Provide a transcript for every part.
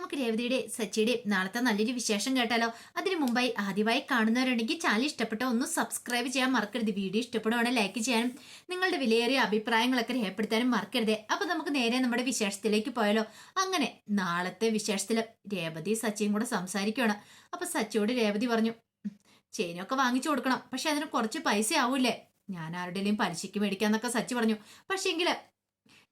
നമുക്ക് രേവതിയുടെ സച്ചിയുടെ നാളത്തെ നല്ലൊരു വിശേഷം കേട്ടാലോ? അതിനു മുമ്പായി ആദ്യമായി കാണുന്നവരുണ്ടെങ്കിൽ ചാനൽ ഇഷ്ടപ്പെട്ട ഒന്ന് സബ്സ്ക്രൈബ് ചെയ്യാൻ മറക്കരുത്. വീഡിയോ ഇഷ്ടപ്പെടുവാണെങ്കിൽ ലൈക്ക് ചെയ്യാനും നിങ്ങളുടെ വിലയേറിയ അഭിപ്രായങ്ങളൊക്കെ രേഖപ്പെടുത്താനും മറക്കരുത്. അപ്പൊ നമുക്ക് നേരെ നമ്മുടെ വിശേഷത്തിലേക്ക് പോയാലോ? അങ്ങനെ നാളത്തെ വിശേഷത്തിൽ രേവതി സച്ചിയും കൂടെ സംസാരിക്കുകയാണ് അപ്പൊ സച്ചിയോട് രേവതി പറഞ്ഞു "ഉം, ചെയിനൊക്കെ വാങ്ങിച്ചു കൊടുക്കണം. പക്ഷെ അതിന് കുറച്ച് പൈസ ആവൂലേ ഞാൻ ആരുടെയും പലിശയ്ക്ക് മേടിക്കാന്നൊക്കെ സച്ചി പറഞ്ഞു. പക്ഷേങ്കിൽ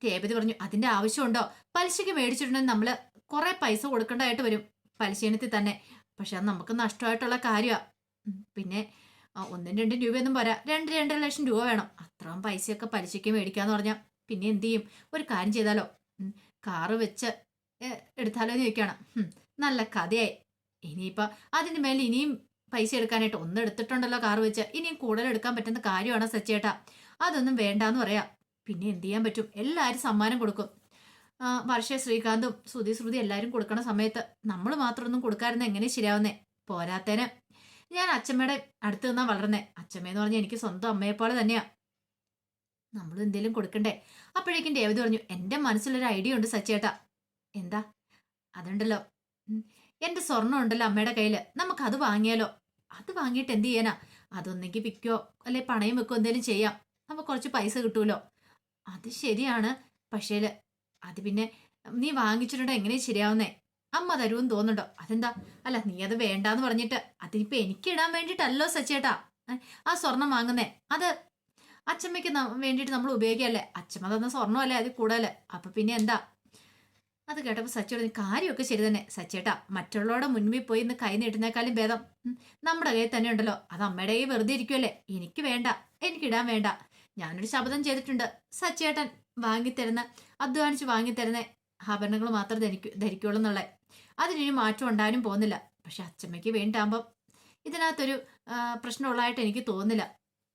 രേവതി പറഞ്ഞു അതിന്റെ ആവശ്യമുണ്ടോ? പലിശയ്ക്ക് മേടിച്ചിട്ടുണ്ടെങ്കിൽ നമ്മൾ കുറെ പൈസ കൊടുക്കേണ്ടതായിട്ട് വരും പലിശയിനത്തിൽ തന്നെ. പക്ഷെ അത് നമുക്ക് നഷ്ടമായിട്ടുള്ള കാര്യമാണ് പിന്നെ ഒന്നും രണ്ടും രൂപയൊന്നും പോരാ. രണ്ട് രണ്ടര ലക്ഷം രൂപ വേണം. അത്രയും പൈസയൊക്കെ പലിശയ്ക്ക് മേടിക്കാന്ന് പറഞ്ഞാൽ പിന്നെ എന്ത് ചെയ്യും? ഒരു കാര്യം ചെയ്താലോ? കാറ് വെച്ച് എടുത്താലോ എന്ന് ചോദിക്കുകയാണ് ഉം, നല്ല കഥയായി. ഇനിയിപ്പോൾ അതിന് മേലെ ഇനിയും പൈസ എടുക്കാനായിട്ട് ഒന്ന് എടുത്തിട്ടുണ്ടല്ലോ കാറ് വെച്ച്. ഇനിയും കൂടുതൽ എടുക്കാൻ പറ്റുന്ന കാര്യമാണ് സച്ചേട്ടാ? അതൊന്നും വേണ്ടാന്ന് പറയാം. പിന്നെ എന്ത് ചെയ്യാൻ പറ്റും? എല്ലാവരും സമ്മാനം കൊടുക്കും. വർഷ ശ്രീകാന്തും ശ്രുതി ശ്രുതി എല്ലാവരും കൊടുക്കണ സമയത്ത് നമ്മൾ മാത്രമൊന്നും കൊടുക്കാറുണ്ട് എങ്ങനെ ശരിയാവുന്നേ? പോരാത്തേന്. ഞാൻ അച്ഛമ്മയുടെ അടുത്ത് നിന്നാ വളർന്നേ. അച്ഛമ്മയെന്ന് പറഞ്ഞാൽ എനിക്ക് സ്വന്തം അമ്മയെപ്പോലെ തന്നെയാ. നമ്മൾ എന്തെങ്കിലും കൊടുക്കണ്ടേ? അപ്പോഴേക്കും ദേവതി പറഞ്ഞു എന്റെ മനസ്സിലൊരു ഐഡിയ ഉണ്ട് സച്ചേട്ടാ. എന്താ? അതുണ്ടല്ലോ. എന്റെ സ്വർണം സ്വർണം ഉണ്ടല്ലോ അമ്മയുടെ കയ്യിൽ നമുക്ക് അത് വാങ്ങിയാലോ? അത് വാങ്ങിയിട്ട് എന്ത് ചെയ്യാനാ? അതൊന്നെങ്കിൽ വിൽക്കോ അല്ലെ പണയം വെക്കോ? എന്തെങ്കിലും ചെയ്യാം. നമുക്ക് കുറച്ച് പൈസ കിട്ടൂലോ? അത് ശരിയാണ്. പക്ഷേ അത് പിന്നെ നീ വാങ്ങിച്ചിട്ടുണ്ടോ? എങ്ങനെ ശരിയാവുന്നേ? അമ്മ തരുമെന്ന് തോന്നുന്നുണ്ടോ? അതെന്താ? അല്ല നീ അത് വേണ്ടാന്ന് പറഞ്ഞിട്ട് അതിനിപ്പോ എനിക്ക് ഇടാൻ വേണ്ടിയിട്ടല്ലോ സച്ചേട്ടാ. ആ സ്വർണം വാങ്ങുന്നേ. അത് അച്ചമ്മയ്ക്ക് വേണ്ടിയിട്ട് നമ്മൾ ഉപയോഗിക്കല്ലേ അച്ചമ്മ തന്ന സ്വർണമല്ലേ അത് കൂടുതൽ അപ്പൊ പിന്നെ എന്താ? അത് കേട്ടപ്പോ സച്ചി പറഞ്ഞു കാര്യമൊക്കെ ശരി തന്നെ സച്ചേട്ടാ. മറ്റുള്ളവരുടെ മുൻപിൽ പോയി ഇന്ന് കൈ നീട്ടുന്നേക്കാളും ഭേദം. നമ്മുടെ കയ്യിൽ തന്നെ ഉണ്ടല്ലോ. അത് അമ്മയുടെ കയ്യിൽ വെറുതെ ഇരിക്കുമല്ലേ എനിക്ക് വേണ്ട. എനിക്കിടാൻ വേണ്ട. ഞാനൊരു ശബ്ദം ചെയ്തിട്ടുണ്ട്. സച്ചേട്ടൻ വാങ്ങിത്തരുന്ന അധ്വാനിച്ച് വാങ്ങിത്തരുന്ന ആഭരണങ്ങൾ മാത്രം ധരിക്കൂ ധരിക്കുള്ളൂ എന്നുള്ള. അതിനൊരു മാറ്റം ഉണ്ടാകാനും പോകുന്നില്ല. പക്ഷെ അച്ചമ്മയ്ക്ക് വേണ്ടാകുമ്പം ഇതിനകത്തൊരു പ്രശ്നമുള്ളതായിട്ട് എനിക്ക് തോന്നുന്നില്ല.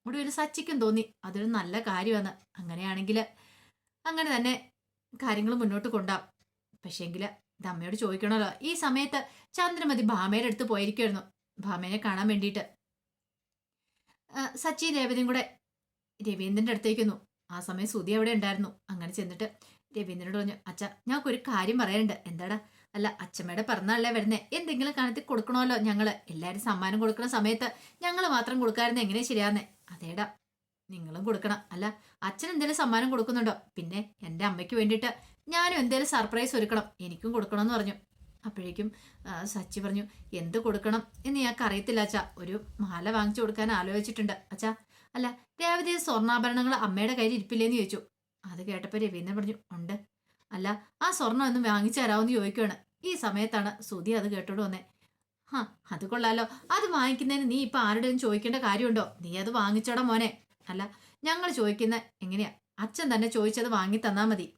ഒരു സച്ചിക്കും തോന്നി. അതൊരു നല്ല കാര്യമാണ്. അങ്ങനെയാണെങ്കിൽ അങ്ങനെ തന്നെ കാര്യങ്ങൾ മുന്നോട്ട് കൊണ്ടാം. പക്ഷേങ്കിൽ ഇത് അമ്മയോട് ചോദിക്കണമല്ലോ. ഈ സമയത്ത് ചന്ദ്രമതി ഭാമയുടെ അടുത്ത് പോയിരിക്കുമായിരുന്നു ഭാമേനെ കാണാൻ വേണ്ടിയിട്ട്. സച്ചി രേവതിയും കൂടെ രവീന്ദ്രന്റെ അടുത്തേക്കുന്നു ആ സമയം സുധി അവിടെ ഉണ്ടായിരുന്നു. അങ്ങനെ ചെന്നിട്ട് രവീന്ദ്രനോട് പറഞ്ഞു അച്ഛ ഞങ്ങൾക്ക് ഒരു കാര്യം പറയാനുണ്ട് എന്താടാ? അല്ല അച്ഛമ്മയുടെ പിറന്നാളല്ലേ വരുന്നേ. എന്തെങ്കിലും കാണത്തിൽ കൊടുക്കണമല്ലോ ഞങ്ങൾ. എല്ലാരും സമ്മാനം കൊടുക്കുന്ന സമയത്ത് ഞങ്ങൾ മാത്രം കൊടുക്കാറുണ്ട് എങ്ങനെ ശരിയാന്നേ അതേടാ നിങ്ങളും കൊടുക്കണം. അല്ല അച്ഛൻ എന്തെങ്കിലും സമ്മാനം കൊടുക്കുന്നുണ്ടോ? പിന്നെ എന്റെ അമ്മയ്ക്ക് വേണ്ടിയിട്ട് ഞാനും എന്തെങ്കിലും സർപ്രൈസ് ഒരുക്കണം. എനിക്കും കൊടുക്കണമെന്ന് പറഞ്ഞു. അപ്പോഴേക്കും സച്ചി പറഞ്ഞു എന്ത് കൊടുക്കണം എന്ന് ഞങ്ങൾക്ക് അറിയത്തില്ല അച്ഛാ. ഒരു മാല വാങ്ങിച്ചു കൊടുക്കാൻ ആലോചിച്ചിട്ടുണ്ട്. അച്ഛാ അല്ല രേവതി സ്വർണാഭരണങ്ങൾ അമ്മയുടെ കയ്യിൽ ഇരിപ്പില്ലേന്ന് ചോദിച്ചു. അത് കേട്ടപ്പോൾ രവീന്ദ്രൻ പറഞ്ഞു ഉണ്ട്. അല്ല ആ സ്വർണം ഒന്നും വാങ്ങിച്ചു തരാമെന്ന് ചോദിക്കുകയാണ് ഈ സമയത്താണ് സുധി അത് കേട്ടോട് വന്നേ. ഹാ അത് കൊള്ളാലോ. അത് വാങ്ങിക്കുന്നതിന് നീ ഇപ്പൊ ആരുടെയും ചോദിക്കേണ്ട കാര്യമുണ്ടോ? നീ അത് വാങ്ങിച്ചോടാ മോനെ. അല്ല ഞങ്ങൾ ചോദിക്കുന്ന എങ്ങനെയാ? അച്ഛൻ തന്നെ ചോദിച്ചത് വാങ്ങി തന്നാ മതി.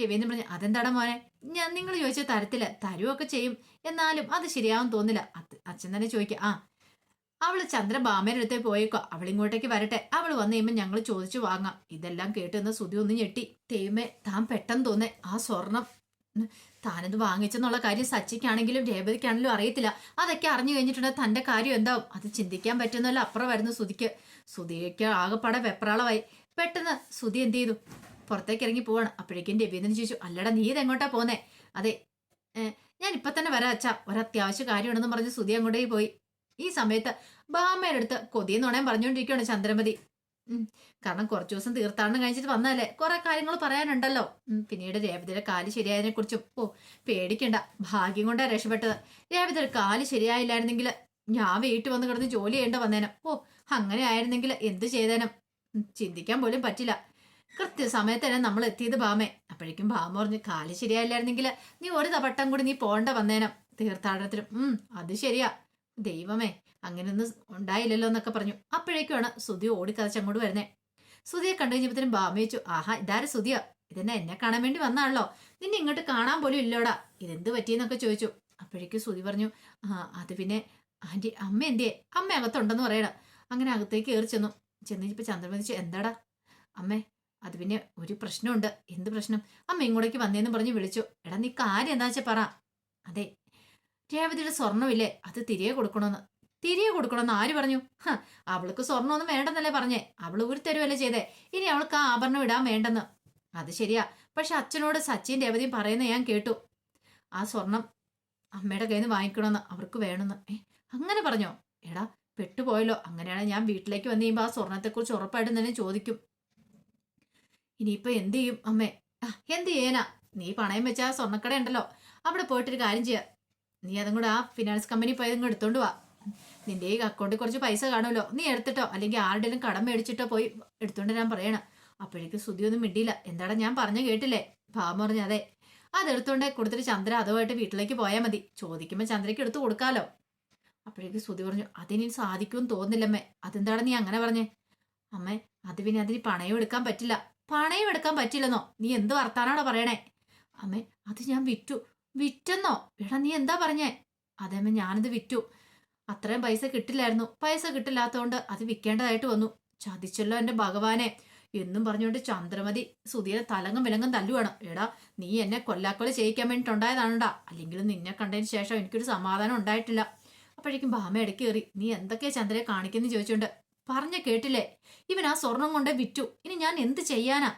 രവീന്ദ്രൻ പറഞ്ഞു അതെന്താടാ മോനെ? ഞാൻ നിങ്ങൾ ചോദിച്ച തരത്തില്ല തരുവൊക്കെ ചെയ്യും. എന്നാലും അത് ശരിയാവും തോന്നില്ല അച്ഛൻ തന്നെ ചോദിക്കുക ആ അവൾ ചന്ദ്രഭാമയുടെ അടുത്തേ പോയേക്കോ. അവൾ ഇങ്ങോട്ടേക്ക് വരട്ടെ. അവൾ വന്നു കഴിയുമ്പോൾ ഞങ്ങൾ ചോദിച്ചു വാങ്ങാം. ഇതെല്ലാം കേട്ട് എന്ന സുതി ഒന്ന് ഞെട്ടി. തേമേ താൻ പെട്ടെന്ന് തോന്നേ ആ സ്വർണം. താനത് വാങ്ങിച്ചെന്നുള്ള കാര്യം സച്ചിക്കാണെങ്കിലും രേവതിക്കാണെങ്കിലും അറിയത്തില്ല. അതൊക്കെ അറിഞ്ഞു കഴിഞ്ഞിട്ടുണ്ടെങ്കിൽ തന്റെ കാര്യം എന്താവും? അത് ചിന്തിക്കാൻ പറ്റുന്നല്ല അപ്പുറം വരുന്നു സുതിക്ക് സുതിക്ക് ആകെപ്പാടെ വെപ്രാളമായി. പെട്ടെന്ന് സുതി എന്ത് ചെയ്തു? പുറത്തേക്ക് ഇറങ്ങി പോവാണ്. അപ്പോഴേക്കും രവീന്ദ്രൻ ചോദിച്ചു അല്ലടാ നീ ഇതെങ്ങോട്ടാ പോന്നേ? അതെ ഞാൻ ഇപ്പൊ തന്നെ വരാം ഒരത്യാവശ്യ കാര്യമാണെന്ന് പറഞ്ഞ് സുതി അങ്ങോട്ടേക്ക് പോയി. ഈ സമയത്ത് ബാമ്മയുടെ അടുത്ത് കൊതിയെന്നുണേ പറഞ്ഞുകൊണ്ടിരിക്കുകയാണ് ചന്ദ്രമതി. കാരണം കുറച്ച് ദിവസം തീർത്ഥാടനം കഴിച്ചിട്ട് വന്നാലേ കുറെ കാര്യങ്ങൾ പറയാനുണ്ടല്ലോ. പിന്നീട് രേവതിയുടെ കാൽ ശരിയായതിനെ കുറിച്ചും ഓ പേടിക്കണ്ട. ഭാഗ്യം കൊണ്ടാ രക്ഷപ്പെട്ടത്. രേവതിയുടെ കാൽ ശരിയായില്ലായിരുന്നെങ്കിൽ ഞാൻ വീട്ടിൽ വന്ന് കിടന്ന് ജോലി ചെയ്യേണ്ട വന്നേനം. ഓ അങ്ങനെ ആയിരുന്നെങ്കിൽ എന്ത് ചെയ്തേനം? ചിന്തിക്കാൻ പോലും പറ്റില്ല. കൃത്യസമയത്ത് തന്നെ നമ്മൾ എത്തിയത് ഭാമേ അപ്പോഴേക്കും ഭാമ പറഞ്ഞു കാൽ ശരിയായില്ലായിരുന്നെങ്കിൽ നീ ഒരു തവട്ടം കൂടി നീ പോണ്ട വന്നേനം. തീർത്ഥാടനത്തിനും ഉം അത് ശരിയാ. ദൈവമേ അങ്ങനെയൊന്നും ഉണ്ടായില്ലല്ലോ എന്നൊക്കെ പറഞ്ഞു. അപ്പോഴേക്കുമാണ് സുധി ഓടിക്കതച്ച് അങ്ങോട്ട് വരുന്നേ. സുധിയെ കണ്ടു കഴിഞ്ഞപ്പോഴത്തേനും ബാമയിച്ചു ആഹാ ഇതാരെ സുധിയ ഇതെന്നെ എന്നെ കാണാൻ വേണ്ടി വന്നാണല്ലോ നിന്നെ ഇങ്ങോട്ട് കാണാൻ പോലും ഇല്ലോടാ. ഇതെന്ത് പറ്റിയെന്നൊക്കെ ചോദിച്ചു. അപ്പോഴേക്കും സുധി പറഞ്ഞു ആ അത് പിന്നെ ആന്റി അമ്മ എന്തിയെ? അമ്മ അകത്തുണ്ടെന്ന് പറയണം. അങ്ങനെ അകത്തേക്ക് കയറി ചെന്നു. ചെന്നിപ്പോ കഴിഞ്ഞപ്പോൾ ചന്ദ്രമതിച്ചു എന്താടാ? അമ്മേ അത് പിന്നെ ഒരു പ്രശ്നമുണ്ട്. എന്ത് പ്രശ്നം? അമ്മ ഇങ്ങോട്ടേക്ക് വന്നേന്ന് പറഞ്ഞ് വിളിച്ചു. എടാ നീ കാര്യം എന്താ വെച്ചാ പറ. അതെ രേവതിയുടെ സ്വർണമില്ലേ അത് തിരികെ കൊടുക്കണമെന്ന് തിരികെ കൊടുക്കണമെന്ന് ആര് പറഞ്ഞു? അവൾക്ക് സ്വർണമൊന്നും വേണ്ടെന്നല്ലേ പറഞ്ഞേ. അവൾ ഒരു തരുവല്ലേ ചെയ്തേ. ഇനി അവൾക്ക് ആ ആഭരണം ഇടാൻ വേണ്ടെന്ന്. അത് ശരിയാ. പക്ഷെ അച്ഛനോട് സച്ചിൻ രേവതിയും പറയുന്ന ഞാൻ കേട്ടു. ആ സ്വർണം അമ്മയുടെ കയ്യിൽ നിന്ന് വാങ്ങിക്കണമെന്ന് അവർക്ക് വേണമെന്ന്. ഏ അങ്ങനെ പറഞ്ഞോ? എടാ പെട്ടുപോയല്ലോ. അങ്ങനെയാണ് ഞാൻ വീട്ടിലേക്ക് വന്നു കഴിയുമ്പോൾ ആ സ്വർണത്തെക്കുറിച്ച് ഉറപ്പായിട്ടും തന്നെ ചോദിക്കും. ഇനിയിപ്പോൾ എന്ത് ചെയ്യും അമ്മേ? എന്ത് ചെയ്യാനാ? നീ പണയം വെച്ച ആ സ്വർണക്കട ഉണ്ടല്ലോ. അവിടെ പോയിട്ടൊരു കാര്യം ചെയ്യാ. നീ അതും കൂടെ ആ ഫിനാൻസ് കമ്പനി പോയി അതും എടുത്തോണ്ട് വാ. നിന്റെ ഈ അക്കൗണ്ടിൽ കുറച്ച് പൈസ കാണുമല്ലോ. നീ എടുത്തിട്ടോ? അല്ലെങ്കിൽ ആരുടെയും കടം മേടിച്ചിട്ടോ പോയി എടുത്തോണ്ട് ഞാൻ പറയണം. അപ്പോഴേക്കും ഒന്നും മിണ്ടിയില്ല. എന്താടാ ഞാൻ പറഞ്ഞു കേട്ടില്ലേ? ഭാവം പറഞ്ഞു അതെ. അതെടുത്തോണ്ട് കൊടുത്തിട്ട് ചന്ദ്ര അതുമായിട്ട് വീട്ടിലേക്ക് പോയാൽ മതി. ചോദിക്കുമ്പോൾ ചന്ദ്രയ്ക്ക് എടുത്തു കൊടുക്കാലോ. അപ്പോഴേക്കും സ്തുതി പറഞ്ഞു അതിനി സാധിക്കുമെന്ന് തോന്നുന്നില്ലമ്മേ. അതെന്താണ് നീ അങ്ങനെ പറഞ്ഞേ? അമ്മേ അത് പിന്നെ അതിന് പണയം എടുക്കാൻ പറ്റില്ല. പണയം എടുക്കാൻ പറ്റില്ലെന്നോ? നീ എന്ത് വർത്താനാണോ പറയണേ? അമ്മേ അത് ഞാൻ വിറ്റു. വിറ്റെന്നോ? എടാ നീ എന്താ പറഞ്ഞേ? അതേമ്മ ഞാനിത് വിറ്റു. അത്രയും പൈസ കിട്ടില്ലായിരുന്നു. പൈസ കിട്ടില്ലാത്തതുകൊണ്ട് അത് വിൽക്കേണ്ടതായിട്ട് വന്നു. ചതിച്ചല്ലോ എന്റെ ഭഗവാനെ. എന്നും പറഞ്ഞുകൊണ്ട് ചന്ദ്രമതി സുധീരെ തലങ്ങും വിലങ്ങും തല്ലുവാണ്. എടാ നീ എന്നെ കൊല്ലാക്കൊല ചെയ്യിക്കാൻ വേണ്ടിയിട്ടുണ്ടായതാണ്ടാ അല്ലെങ്കിലും നിന്നെ കണ്ടതിന് ശേഷം എനിക്കൊരു സമാധാനം ഉണ്ടായിട്ടില്ല. അപ്പോഴേക്കും ഭാമ ഇടയ്ക്ക് കയറി നീ എന്തൊക്കെയാ ചന്ദ്രയെ കാണിക്കുന്നു ചോദിച്ചുകൊണ്ട് പറഞ്ഞ കേട്ടില്ലേ? ഇവൻ ആ സ്വർണം കൊണ്ട് വിറ്റു. ഇനി ഞാൻ എന്ത് ചെയ്യാനാ?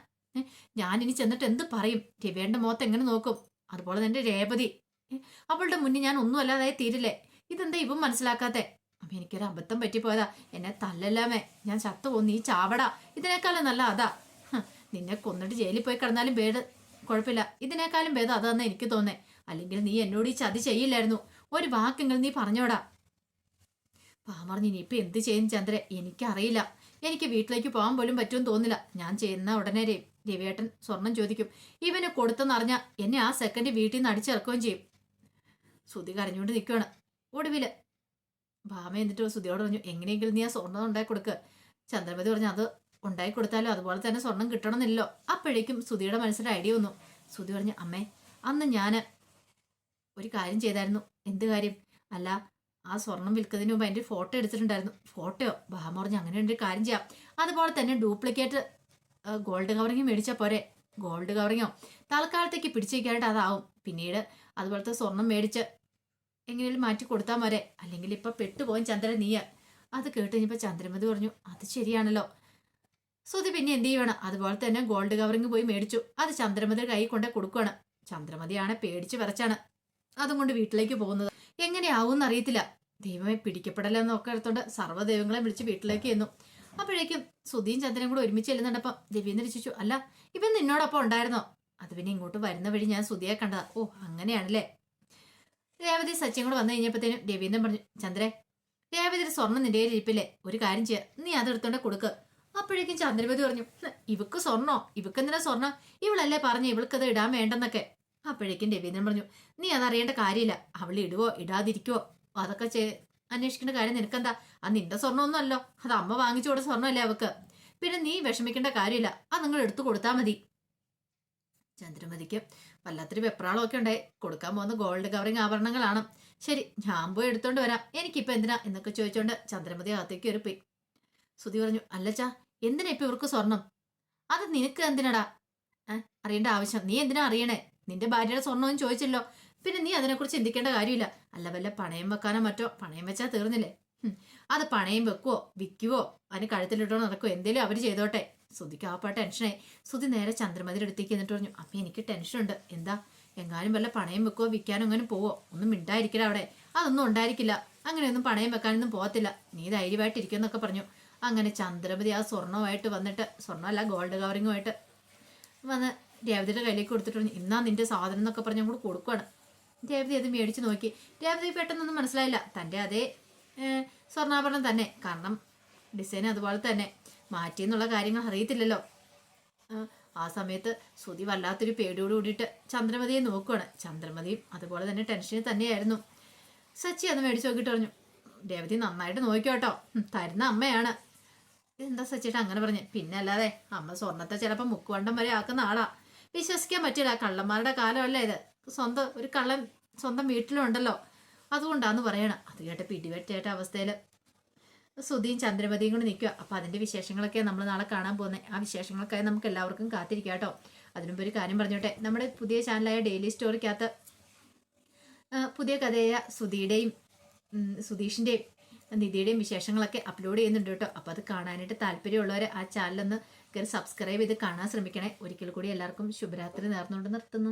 ഞാൻ ഇനി ചെന്നിട്ട് എന്ത് പറയും? രവിയുടെ മുഖത്ത് എങ്ങനെ നോക്കും? അതുപോലെ തന്നെ രേവതി. ഏ, അവളുടെ മുന്നിൽ ഞാൻ ഒന്നും അല്ലാതായി തീരില്ലേ? ഇതെന്താ ഇവൻ മനസ്സിലാക്കാത്തെ? അപ്പൊ എനിക്കൊരു അബദ്ധം പറ്റിപ്പോയതാ. എന്നെ തല്ലല്ലാമേ. ഞാൻ ചത്തുപോകും നീ ചാവടാ. ഇതിനേക്കാളും നല്ല അതാ. നിന്നെ കൊന്നിട്ട് ജയിലിൽ പോയി കിടന്നാലും ഭേദ കുഴപ്പമില്ല. ഇതിനേക്കാളും ഭേദം അതാന്ന് എനിക്ക് തോന്നേ. അല്ലെങ്കിൽ നീ എന്നോട് ഈ ചതി ചെയ്യില്ലായിരുന്നു. ഒരു വാക്കെങ്കിലും നീ പറഞ്ഞോടാ. പാമറിഞ്ഞ് ഇനിയിപ്പോ എന്ത് ചെയ്യും ചന്ദ്ര? എനിക്കറിയില്ല. എനിക്ക് വീട്ടിലേക്ക് പോകാൻ പോലും പറ്റുമെന്ന് തോന്നില്ല. ഞാൻ ചെയ്യുന്ന ഉടനെ രവിയേട്ടൻ സ്വർണം ചോദിക്കും. ഇവന് കൊടുത്തെന്നറിഞ്ഞ എന്നെ ആ സെക്കൻഡ് വീട്ടിൽ നിന്ന് അടിച്ചിറക്കുകയും ചെയ്യും. സുധി കരഞ്ഞുകൊണ്ട് നിൽക്കുകയാണ്. ഒടുവിൽ ഭാമ എന്നിട്ട് സുധിയോട് പറഞ്ഞു എങ്ങനെയെങ്കിലും നീ ആ സ്വർണം ഉണ്ടാക്കി കൊടുക്ക്. ചന്ദ്രമതി പറഞ്ഞു അത് ഉണ്ടാക്കി കൊടുത്താലോ? അതുപോലെ തന്നെ സ്വർണം കിട്ടണമെന്നില്ലല്ലോ. അപ്പോഴേക്കും സുധിയുടെ മനസ്സിൽ ഐഡിയ വന്നു. സുധി പറഞ്ഞു അമ്മേ അന്ന് ഞാൻ ഒരു കാര്യം ചെയ്തായിരുന്നു. എന്ത് കാര്യം? അല്ല ആ സ്വർണം വിൽക്കുന്നതിന് മുമ്പ് എന്റെ ഫോട്ടോ എടുത്തിട്ടുണ്ടായിരുന്നു. ഫോട്ടോയോ ഭാമ പറഞ്ഞു അങ്ങനെ ഒരു കാര്യം ചെയ്യാം. അതുപോലെ തന്നെ ഡ്യൂപ്ലിക്കേറ്റ് ഗോൾഡ് കവറിങ് മേടിച്ചാൽ പോരെ. ഗോൾഡ് കവറിങ്ങോ? തൽക്കാലത്തേക്ക് പിടിച്ചേക്കായിട്ട് അതാവും. പിന്നീട് അതുപോലത്തെ സ്വർണം മേടിച്ച് എങ്ങനെയും മാറ്റി കൊടുത്താൽ പോരെ. അല്ലെങ്കിൽ ഇപ്പം പെട്ടുപോകും ചന്ദ്രൻ നീയ. അത് കേട്ട് കഴിഞ്ഞപ്പോൾ ചന്ദ്രമതി പറഞ്ഞു അത് ശരിയാണല്ലോ. സുധി പിന്നെ എന്ത് ചെയ്യണം? അതുപോലെ തന്നെ ഗോൾഡ് കവറിങ് പോയി മേടിച്ചു. അത് ചന്ദ്രമതി കൈ കൊണ്ട് കൊടുക്കുകയാണ് ചന്ദ്രമതിയാണ് പേടിച്ച് വിറച്ചാണ്. അതും കൊണ്ട് വീട്ടിലേക്ക് പോകുന്നത്. എങ്ങനെയാവും എന്നറിയത്തില്ല ദൈവമേ പിടിക്കപ്പെടലെന്നൊക്കെ എടുത്തോണ്ട് സർവദൈവങ്ങളെ വിളിച്ച് വീട്ടിലേക്ക് ചെന്നു. അപ്പോഴേക്കും സുധീം ചന്ദ്രനും കൂടെ ഒരുമിച്ച് ചെല്ലുന്നുണ്ടപ്പം രവീന്ദ്ര ചോദിച്ചു അല്ല ഇവൻ നിന്നോടൊപ്പം ഉണ്ടായിരുന്നോ? അത് പിന്നെ ഇങ്ങോട്ട് വരുന്ന വഴി ഞാൻ സുധിയെ കണ്ടതാ. ഓ അങ്ങനെയാണല്ലേ. രേവതി സച്ചിൻ കൂടെ വന്നു കഴിഞ്ഞപ്പോഴത്തേനും രവീന്ദ്രൻ പറഞ്ഞു ചന്ദ്രേ രേവതിയുടെ സ്വർണം നിന്റെ ഇരിപ്പില്ലേ ഒരു കാര്യം ചെയ്യാം നീ അത് എടുത്തോണ്ട് കൊടുക്ക്. അപ്പോഴേക്കും ചന്ദ്രപതി പറഞ്ഞു "ഹ്, ഇവക്ക് സ്വർണോ ഇവക്ക് എന്തിനാ സ്വർണം ഇവളല്ലേ പറഞ്ഞു ഇവൾക്കത് ഇടാൻ വേണ്ടെന്നൊക്കെ. അപ്പോഴേക്കും രവീന്ദ്രൻ പറഞ്ഞു നീ അതറിയേണ്ട കാര്യമില്ല അവൾ ഇടുവോ ഇടാതിരിക്കുവോ? അതൊക്കെ അന്വേഷിക്കേണ്ട കാര്യം നിനക്കെന്താ? അത് നിന്റെ സ്വർണമൊന്നും അല്ലോ അത് അമ്മ വാങ്ങിച്ചു കൊടുത്ത സ്വർണമല്ലേ അവക്ക്? പിന്നെ നീ വിഷമിക്കേണ്ട കാര്യമില്ല. അത് നിങ്ങൾ എടുത്തു കൊടുത്താൽ മതി. ചന്ദ്രമതിക്ക് വല്ലാത്തൊരു വെപ്രാളമൊക്കെ ഉണ്ടായി. കൊടുക്കാൻ പോകുന്ന ഗോൾഡ് കവറിങ് ആഭരണങ്ങളാണ്. ശരി ഞാൻ പോയി എടുത്തോണ്ട് വരാം. എനിക്കിപ്പോ എന്തിനാ? എന്നൊക്കെ ചോദിച്ചോണ്ട് ചന്ദ്രമതി അകത്തേക്ക് ഒരു പോയി. സുതി പറഞ്ഞു അല്ലച്ചാ എന്തിനാ ഇപ്പൊ ഇവർക്ക് സ്വർണം? അത് നിനക്ക് എന്തിനടാ? അറിയേണ്ട ആവശ്യം. നീ എന്തിനാ അറിയണേ? നിന്റെ ഭാര്യയുടെ സ്വർണമൊന്നും ചോദിച്ചല്ലോ പിന്നെ നീ അതിനെക്കുറിച്ച് ചിന്തിക്കേണ്ട കാര്യമില്ല. അല്ല വല്ല പണയം വെക്കാനോ മറ്റോ? പണയം വെച്ചാൽ തീർന്നില്ലേ? അത് പണയം വെക്കുവോ വിൽക്കുവോ? അതിന് കഴുത്തിലിട്ടോ നടക്കുവോ? എന്തേലും അവർ ചെയ്തോട്ടെ. സുധിക്ക് ആ പാ ടെൻഷനായി. സുധി നേരെ ചന്ദ്രമതിയുടെ അടുത്തേക്ക് എന്നിട്ട് പറഞ്ഞു അമ്മ എനിക്ക് ടെൻഷനുണ്ട്. എന്താ? എങ്ങാനും വല്ല പണയം വെക്കുവോ വിൽക്കാനോ അങ്ങനെ പോവോ? ഒന്നും മിണ്ടായിരിക്കില്ല അവിടെ. അതൊന്നും ഉണ്ടായിരിക്കില്ല. അങ്ങനെയൊന്നും പണയം വെക്കാനൊന്നും പോകത്തില്ല. നീ ധൈര്യമായിട്ടിരിക്കുമെന്നൊക്കെ പറഞ്ഞു. അങ്ങനെ ചന്ദ്രമതി ആ സ്വർണമായിട്ട് വന്നിട്ട് സ്വർണമല്ല ഗോൾഡ് കവറിങ്ങുമായിട്ട് വന്ന് രേവതിയുടെ കയ്യിലേക്ക് കൊടുത്തിട്ട് ഇന്നാ നിന്റെ സാധനം എന്നൊക്കെ പറഞ്ഞ് അങ്ങോട്ട് കൊടുക്കുകയാണ് രേവതി അത് മേടിച്ച് നോക്കി. രേവതി പെട്ടെന്നൊന്നും മനസ്സിലായില്ല. തന്റെ അതേ സ്വർണാഭരണം തന്നെ. കാരണം ഡിസൈൻ അതുപോലെ തന്നെ. മാറ്റി എന്നുള്ള കാര്യങ്ങൾ അറിയത്തില്ലല്ലോ. ആ, സമയത്ത് ശ്രുതി വല്ലാത്തൊരു പേടിയോട് കൂടിയിട്ട് ചന്ദ്രമതിയെ നോക്കുകയാണ് ചന്ദ്രമതിയും അതുപോലെ തന്നെ ടെൻഷനിൽ തന്നെയായിരുന്നു. സച്ചി അത് മേടിച്ച് നോക്കിയിട്ട് പറഞ്ഞു രേവതി നന്നായിട്ട് നോക്കിയോട്ടോ. തരുന്ന അമ്മയാണ്. എന്താ സച്ചിട്ട് അങ്ങനെ പറഞ്ഞു? പിന്നെ അല്ലാതെ അമ്മ സ്വർണത്തെ ചിലപ്പോൾ മുക്കുവണ്ടം വരെ ആക്കുന്ന ആളാ. വിശ്വസിക്കാൻ പറ്റില്ല കള്ളന്മാരുടെ കാലമല്ലേ ഇത്? സ്വന്തം ഒരു കള്ളൻ സ്വന്തം വീട്ടിലുണ്ടല്ലോ. അതുകൊണ്ടാന്ന് പറയണം. അത് കേട്ട പിടിവെട്ടേട്ട അവസ്ഥയിൽ സുധിയും ചന്ദ്രമതിയും കൂടി നിൽക്കുക അപ്പം അതിന്റെ വിശേഷങ്ങളൊക്കെ നമ്മൾ നാളെ കാണാൻ പോകുന്നത് ആ വിശേഷങ്ങൾക്കായി നമുക്ക് എല്ലാവർക്കും കാത്തിരിക്കാം കേട്ടോ അതിനുമ്പ് ഒരു കാര്യം പറഞ്ഞോട്ടെ. നമ്മുടെ പുതിയ ചാനലായ ഡെയിലി സ്റ്റോറിക്കകത്ത് പുതിയ കഥയായ സുധിയുടെയും സുധീഷിന്റെയും നിധിയുടെയും വിശേഷങ്ങളൊക്കെ അപ്ലോഡ് ചെയ്യുന്നുണ്ട് കേട്ടോ. അപ്പോൾ അത് കാണാനായിട്ട് താല്പര്യമുള്ളവർ ആ ചാനലൊന്ന് കയറി സബ്സ്ക്രൈബ് ചെയ്ത് കാണാൻ ശ്രമിക്കണേ. ഒരിക്കൽ കൂടി എല്ലാവർക്കും ശുഭരാത്രി നേർന്നുകൊണ്ട് നിർത്തുന്നു.